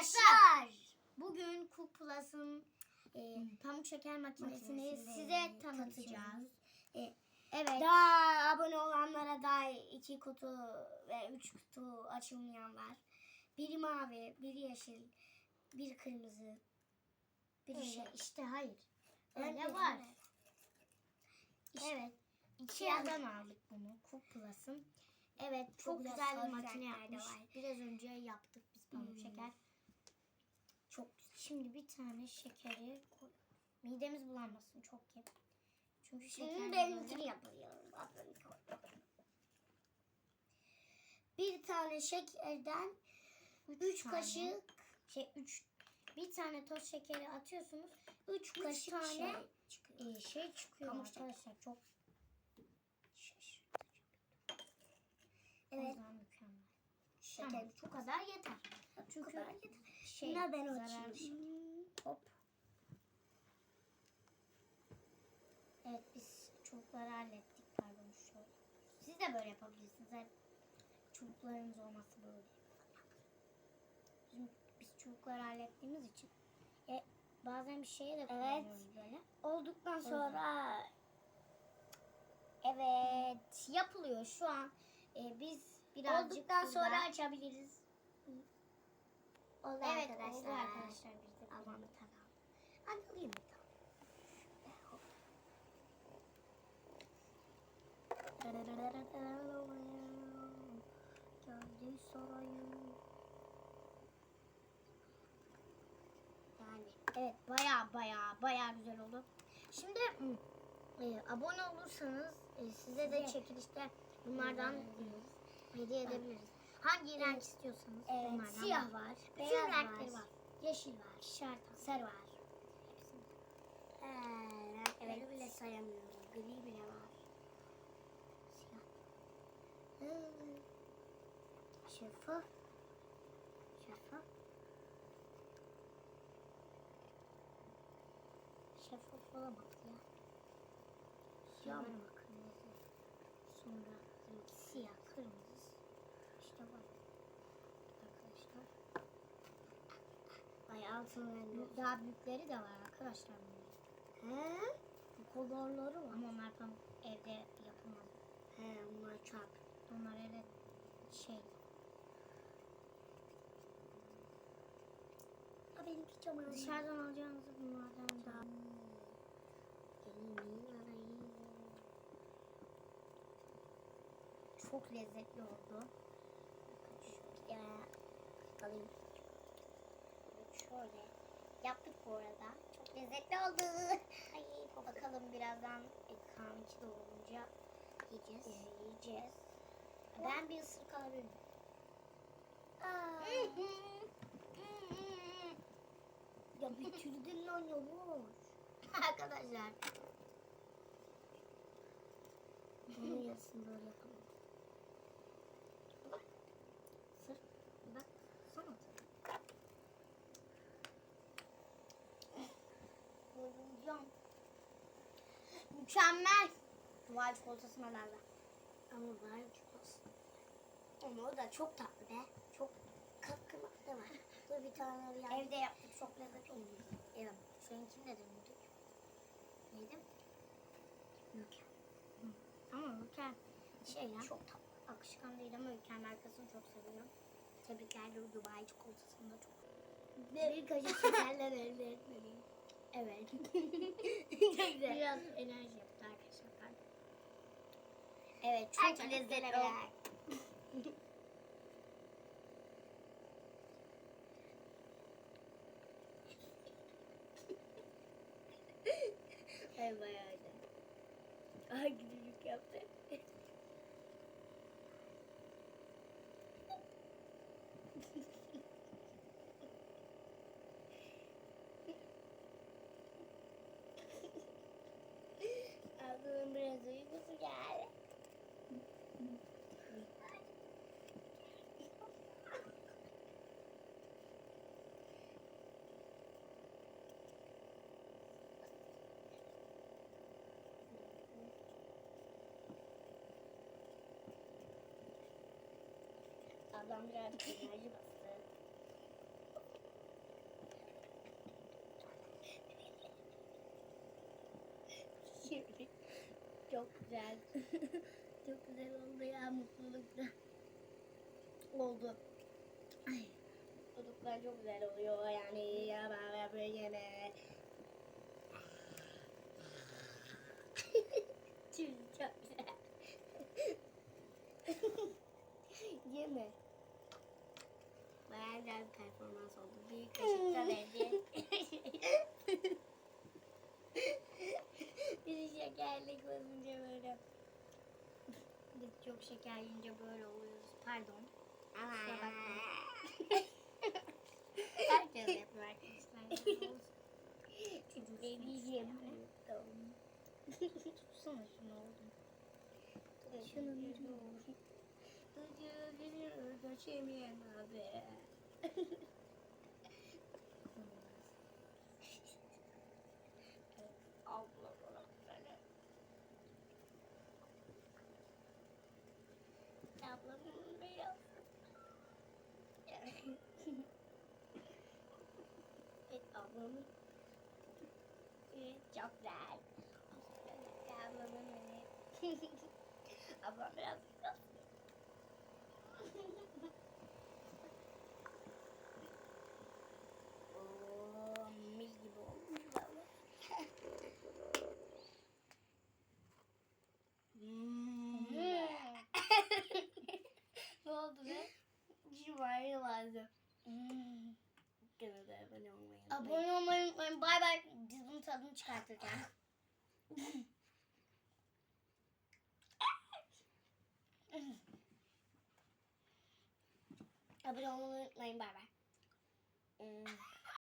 Arkadaşlar bugün Cook Plus'ın e, pamuk şeker makinesini Makinesini size tanıtacağız. E, evet. Daha abone olanlara da iki kutu ve üç kutu açılmayan var. Biri mavi, biri yeşil, bir kırmızı, bir Öyle şey. işte hayır. Öyle Öyle var. mi? Evet. Ikea'dan aldık bunu. Cook Plus'ın. Evet çok, Çok güzel, güzel bir makine yapmış. var. Biraz önce yaptık biz pamuk Hmm. şeker. Şimdi bir tane şekeri koy. Midemiz bulanmasın çok ye. Çünkü şeker benimkini yapıyorum. Bir tane şekerden üç tane. kaşık şey 3 bir tane toz şekeri atıyorsunuz. 3 Üç kaşık tane şey çıkıyor. Ee, şey çıkıyor arkadaşlar çok. O Evet. mükemmel. Şeker Tamam, bu kadar yeter. Çünkü şey Şimdi ben açayım. şey. Hop. Evet biz çubukları hallettik. Pardon şöyle. Siz de böyle yapabilirsiniz. Evet. Çubuklarınız olması böyle. Bizim, biz çubukları hallettiğimiz için e, bazen bir şeye de kullanıyoruz böyle. Olduktan sonra Evet yapılıyor şu an. E, biz birazcık olduktan sonra açabiliriz. Oldu evet arkadaşlar. oldu arkadaşlar biz de Aman bir tamam. Hadi alayım bir tane. Geldi sarayım. Yani evet baya baya baya güzel oldu. Şimdi e, abone olursanız e, size de çekilişte bunlardan hediye edebiliriz. Hangi renk istiyorsanız Evet, bunlardan siyah var. Bütün beyaz renkleri var. var. Yeşil var, şartan, sarı var. Ee, renkleri bile sayamıyorum. Gri bile var. Siyah. Hı. Şeffaf. Şeffaf. Şeffaf olamaz ya. Siyah mı? Sonra siyah, kırmızı. İşte var. Arkadaşlar. Ay altın rengi. Daha büyükleri de var arkadaşlar. He? Bu kolorları var. Ama onlar tam evde yapılmaz. He onlar çarp. Onlar öyle şey. Ha benimki az. Dışarıdan alacağınız bunlardan daha. Arayı. Çok lezzetli oldu. Ya alayım. Şöyle yaptık bu arada. Çok lezzetli oldu. Ay bakalım birazdan e, Kaan'ınki de olunca Yiyeceğiz. e, yiyeceğiz. Ben bir ısırık alabilir miyim? Aa. ya bitirdin lan yavaş. Arkadaşlar. Bunun yarısını böyle yapalım. Mükemmel. Duvar çikolatasına derler. Ama var çok az. Ama o da çok tatlı be. Çok katkı da var. Dur bir tane bir Evde yaptık. Çok lezzetli oldu. Evet. Seninki nedir müdür? Neydi? Ülker. Ama Ülker şey ya. Çok tatlı. Akışkan değil ama Ülker markasını çok seviyorum. Tebrikler Dubai çikolatasını da çok. Bir kaşık şekerler elde etmeliyim. Evet. Biraz enerji yaptı arkadaşlar. Evet çok Herkes lezzetli. Ay bayağı da. Ay gülücük yaptı. Ablam birazcık enerji bastı. Şimdi çok güzel. çok güzel oldu ya mutlulukta. Oldu. Ay, mutluluklar çok güzel oluyor yani. Çok şeker yiyince böyle oluyoruz. Pardon. Ama Kusura bakmayın. Herkes yapıyor arkadaşlar. ne diyeceğim? Tutsana şunu oğlum. Şunu Geçemeyen abi. Ablamın beyaz. Evet ablamın. Evet çok güzel. Ablamın öyle. Ablam biraz Abone olmayı unutmayın. Bay bay. Biz bunun tadını çıkartırken. Abone olmayı unutmayın. Bay bay. Hmm.